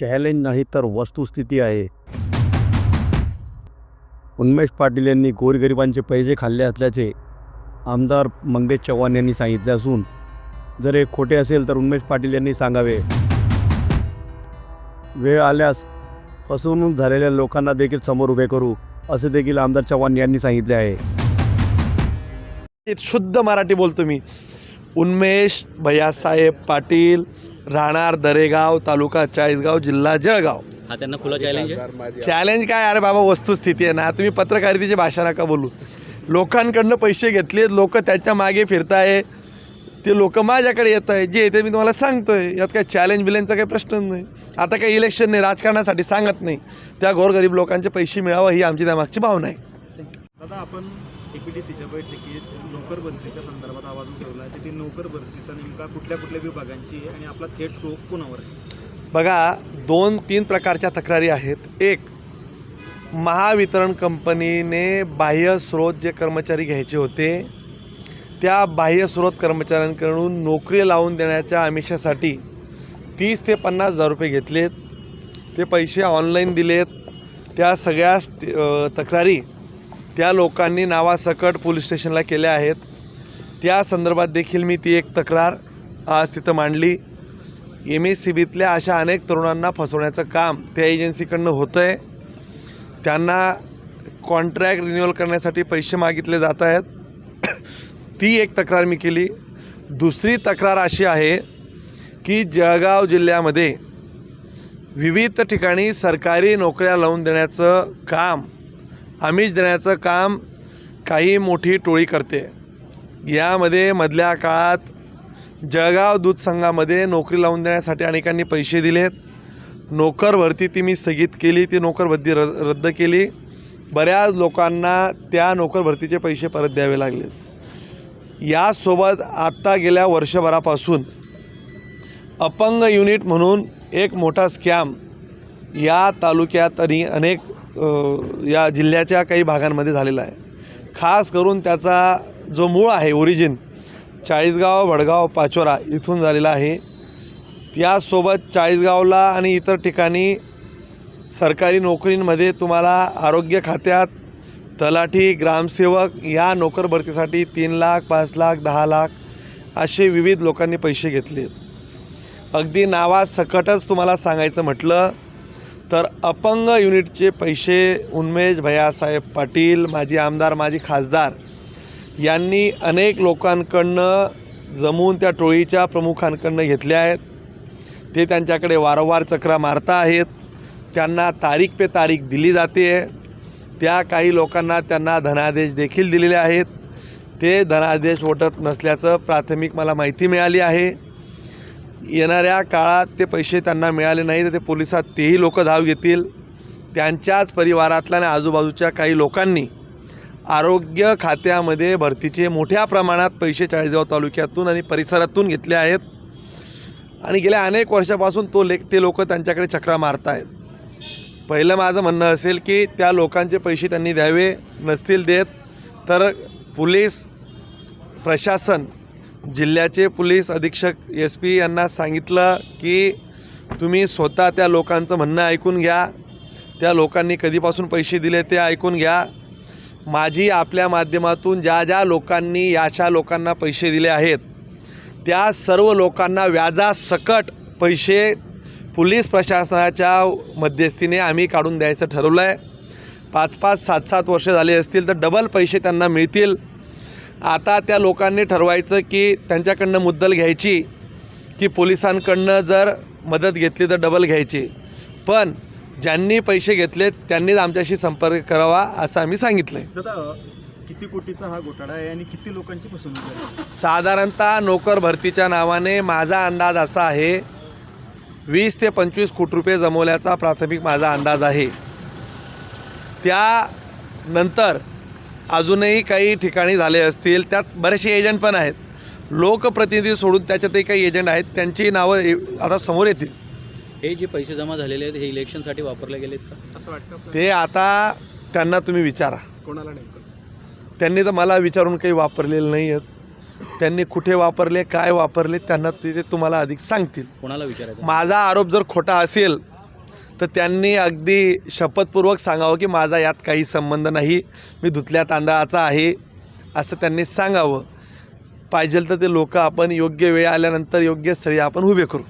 Challenge नाही तर वस्तुस्थिती आहे. उन्मेश पाटील यांनी गोरगरिबांचे पैसे खाल्ले असल्याचे आमदार मंगेश चव्हाण यांनी सांगितले असून जर हे खोटे असेल तर उन्मेश पाटील यांनी सांगावे. वेळ आल्यास फसवणूक झालेल्या लोकांना देखील समोर उभे करू असे देखील आमदार चव्हाण यांनी सांगितले आहे. शुद्ध मराठी बोलतो मी. उन्मेश भैयासाहेब पाटील राहणार दरेगाव तालुका चाळीसगाव जिल्हा जळगाव. हा त्यांना खुला चॅलेंज आहे? चॅलेंज काय? अरे बाबा वस्तुस्थिती आहे ना. तुम्ही पत्रकारितेची भाषा नका बोलू. लोकांकडनं पैसे घेतले लोक त्याच्यामागे फिरताय. ते लोक माझ्याकडे येत आहे जे येते मी तुम्हाला सांगतोय. यात काय चॅलेंज बिलेंजचा काही प्रश्नच नाही. आता काही इलेक्शन नाही राजकारणासाठी सांगत नाही. त्या गोरगरीब लोकांचे पैसे मिळावं ही आमची त्यामागची भावना आहे. दादा आपण ए सीच्या बैठकीत नोकर भरतीच्या संदर्भात आवाज उठवला आहे. तिथे नोकर भरतीचा नेमका कुठल्या कुठल्या विभागांची आहे आणि आपला थेट रोग कोणावर आहे? बघा दोन तीन प्रकारच्या तक्रारी आहेत. एक महावितरण कंपनीने बाह्य स्रोत जे कर्मचारी घ्यायचे होते त्या बाह्य स्रोत कर्मचाऱ्यांकडून नोकरी लावून देण्याच्या आमिषासाठी तीस ते पन्नास हजार रुपये घेतलेत. ते पैसे ऑनलाईन दिलेत. त्या सगळ्या तक्रारी त्या लोकांनी नावासकट पोलीस स्टेशनला केल्या आहेत. त्या संदर्भात देखील मी ती एक तक्रार आज तिथं मांडली. एम एस सी बीतल्या अशा अनेक तरुणांना फसवण्याचं काम त्या एजन्सीकडनं होतं आहे त्यांना कॉन्ट्रॅक्ट रिन्युअल करण्यासाठी पैसे मागितले जात आहेत. ती एक तक्रार मी केली. दुसरी तक्रार अशी आहे की जळगाव जिल्ह्यामध्ये विविध ठिकाणी सरकारी नोकऱ्या लावून देण्याचं काम आमिष देण्याचं काम काही मोठी टोळी करते. यामध्ये मधल्या काळात जळगाव दूध संघामध्ये नोकरी लावून देण्यासाठी अनेकांनी पैसे दिलेत. नोकर भरती ती मी स्थगित केली ती नोकर भरती र रद्द केली. बऱ्याच लोकांना त्या नोकर भरतीचे पैसे परत द्यावे लागलेत. यासोबत आत्ता गेल्या वर्षभरापासून अपंग युनिट म्हणून एक मोठा स्कॅम या तालुक्यात आणि अनेक या जिल्ह्याच्या काही भागांमध्ये झालेला आहे. खास करून त्याचा जो मूळ आहे ओरिजिन चाळीसगाव भडगाव पाचोरा इथून झालेला आहे. त्यासोबत चाळीसगावला आणि इतर ठिकाणी सरकारी नोकरींमध्ये तुम्हाला आरोग्य खात्यात तलाठी ग्रामसेवक या नोकर भरतीसाठी तीन लाख पाच लाख दहा लाख असे विविध लोकांनी पैसे घेतले अगदी नावासकटच तुम्हाला सांगायचं म्हटलं तर अपंग युनिटचे पैसे उन्मेश भैयासाहेब पाटील माजी आमदार माजी खासदार यांनी अनेक लोकांकडनं जमून त्या टोळीच्या प्रमुखांकडनं घेतले आहेत. ते त्यांच्याकडे वारंवार चक्रा मारता आहेत. त्यांना तारीख पे तारीख दिली जाते. त्या काही लोकांना त्यांना धनादेश देखील दिलेले आहेत. ते धनादेश वटत नसल्याचं प्राथमिक मला माहिती मिळाली आहे. येणाऱ्या काळात ते पैसे त्यांना मिळाले नाही तर ते पोलिसात तेही लोक धाव घेतील. त्यांच्याच परिवारातल्या आणि आजूबाजूच्या काही लोकांनी आरोग्य खात्यामध्ये भरतीचे मोठ्या प्रमाणात पैसे चाळीसगाव तालुक्यातून आणि परिसरातून घेतले आहेत. आणि गेल्या अनेक वर्षापासून तो लेख ते लोक त्यांच्याकडे चक्रा मारत आहेत पहिलं माझं म्हणणं असेल की त्या लोकांचे पैसे त्यांनी द्यावे नसतील देत तर पोलीस प्रशासन जिल्ह्याचे पोलीस अधीक्षक एस पी यांना सांगितलं की तुम्ही स्वतः त्या लोकांचं म्हणणं ऐकून घ्या. त्या लोकांनी कधीपासून पैसे दिले ते ऐकून घ्या. माझी आपल्या माध्यमातून ज्या ज्या लोकांनी याशा लोकांना पैसे दिले आहेत त्या सर्व लोकांना व्याजासकट पैसे पोलीस प्रशासनाच्या मध्यस्थीने आम्ही काढून द्यायचं ठरवलं आहे पाच पाच सात सात वर्ष झाले असतील तर डबल पैसे त्यांना मिळतील. आता त्या लोकांनी ठरवायचं की त्यांच्याकडनं मुद्दल घ्यायची की पोलिसांकडनं जर मदत घेतली तर डबल घ्यायची. पण ज्यांनी पैसे घेतलेत त्यांनीच आमच्याशी संपर्क करावा असं आम्ही सांगितलं आहे किती कोटीचा हा घोटाळा आहे आणि किती लोकांची फसवणूक साधारणतः नोकर भरतीच्या नावाने माझा अंदाज असा आहे वीस ते पंचवीस कोटी रुपये जमवल्याचा प्राथमिक माझा अंदाज आहे. त्यानंतर अजूनही काही ठिकाणी झाले असतील त्यात बरेचसे एजंट पण आहेत. लोकप्रतिनिधी सोडून त्याच्यातही काही एजंट आहेत त्यांची नावं आता समोर येतील. हे जे पैसे जमा झालेले आहेत हे इलेक्शनसाठी वापरले गेलेत का? असं वाटतं? ते आता त्यांना तुम्ही विचारा. कोणाला नेमकं त्यांनी तर मला विचारून काही वापरलेलं नाही आहेत त्यांनी कुठे वापरले काय वापरले त्यांना ते ते तुम्हाला अधिक सांगतील. कोणाला विचारायचं? माझा आरोप जर खोटा असेल तर त्यांनी अगदी शपथपूर्वक सांगावं की माझा यात काही संबंध नाही मी धुतल्या तांदळाचा आहे असं त्यांनी सांगावं. पाहिजेल तर ते लोक आपण योग्य वेळ आल्यानंतर योग्य स्थळी आपण उभे करू.